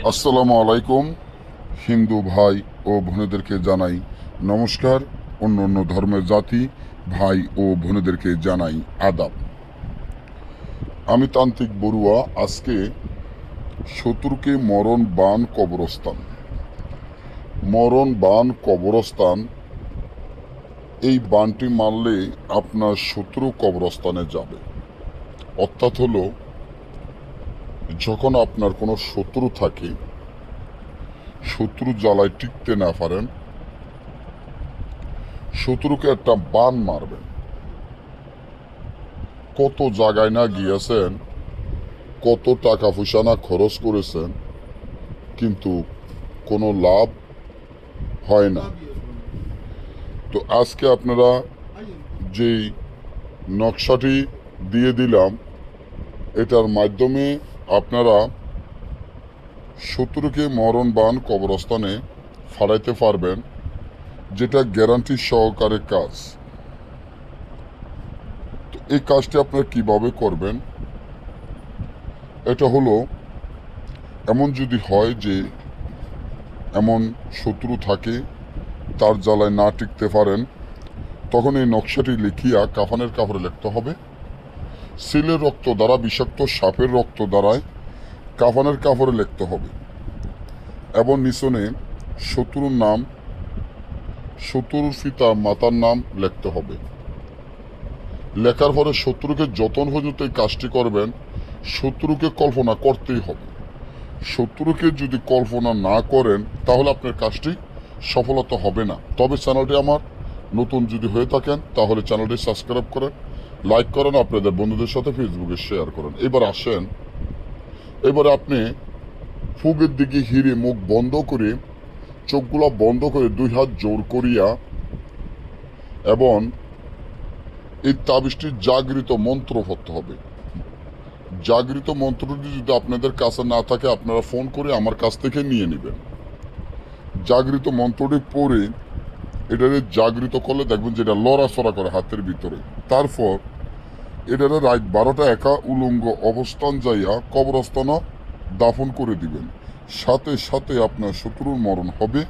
আসসালামু আলাইকুম, হিন্দু ভাই ও বোনেদেরকে জানাই নমস্কার, অন্য অন্য ধর্মের জাতি ভাই ও বোনেদেরকে জানাই আদাব। আমি তান্ত্রিক বড়ুয়া, আজকে শত্রুকে মরণ বান কবরস্থান। মরণ বান কবরস্থান, এই বানটি মারলে আপনার শত্রু কবরস্থানে যাবে। অর্থাৎ হলো যখন আপনার কোনো শত্রু থাকে, শত্রু জ্বালায় টিকতে না পারেন, শত্রুকে একটা বান মারবেন। কত জায়গায় না গিয়েছেন, কত টাকা পয়সা না খরচ করেছেন, কিন্তু কোনো লাভ হয় না। তো আজকে আপনারা যেই নকশাটি দিয়ে দিলাম, এটার মাধ্যমে আপনারা শত্রুকে মরণবান কবরস্থানে ফাড়াইতে পারবেন, যেটা গ্যারান্টি সহকারে কাজ। তো এই কাজটি আপনারা কীভাবে করবেন? এটা হলো, এমন যদি হয় যে এমন শত্রু থাকে, তার জ্বালায় না টিকতে পারেন, তখন এই নকশাটি লিখিয়া কাফানের কাপড়ে লিখতে হবে। সিলের রক্ত দ্বারা বিষাক্ত সাপের রক্ত দ্বারায় কাফানের কাপড়ে লিখতে হবে। এবং নিচনে শত্রুর নাম, শত্রুর পিতা, মাতার নাম লিখতে হবে। লেখার পরে শত্রুকে যতন পর্যন্ত এই কাজটি করবেন, শত্রুকে কল্পনা করতেই হবে। শত্রুকে যদি কল্পনা না করেন, তাহলে আপনার কাজটি সফলতা হবে না। তবে চ্যানেলটি আমার নতুন যদি হয়ে থাকেন, তাহলে চ্যানেলটি সাবস্ক্রাইব করেন লাইক করেন, আপনাদের বন্ধুদের সাথে ফেসবুকে শেয়ার করেন। এবার আসেন, এবারে আপনি ফুগের দিকে হিরে মুখ বন্ধ করে, চোখগুলো বন্ধ করে দুই হাত জোর করিয়া এবং এই তাবিজটির জাগৃত মন্ত্র পড়তে হবে। জাগৃত মন্ত্রটি যদি আপনাদের কাছে না থাকে, আপনারা ফোন করে আমার কাছ থেকে নিয়ে নেবেন। জাগৃত মন্ত্রটি পড়ে, এটারে জাগৃত করলে দেখবেন যেটা লড়াচড়া করে হাতের ভিতরে। তারপর এটারে রাত বারোটা একা উলঙ্গ অবস্থান যাইয়া কবরস্থানও দাফন করে দিবেন। সাথে সাথে আপনার শত্রুর মরণ হবে।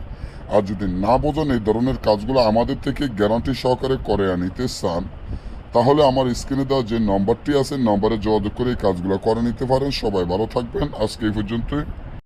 আর যদি না বোঝেন এই ধরনের কাজগুলো আমাদের থেকে গ্যারান্টি সহকারে করে নিতে চান, তাহলে আমার স্ক্রিনে দেওয়া যে নম্বরটি আছে নম্বরে যোগাযোগ করে এই কাজগুলো করে নিতে পারেন। সবাই ভালো থাকবেন। আজকে এই পর্যন্তই।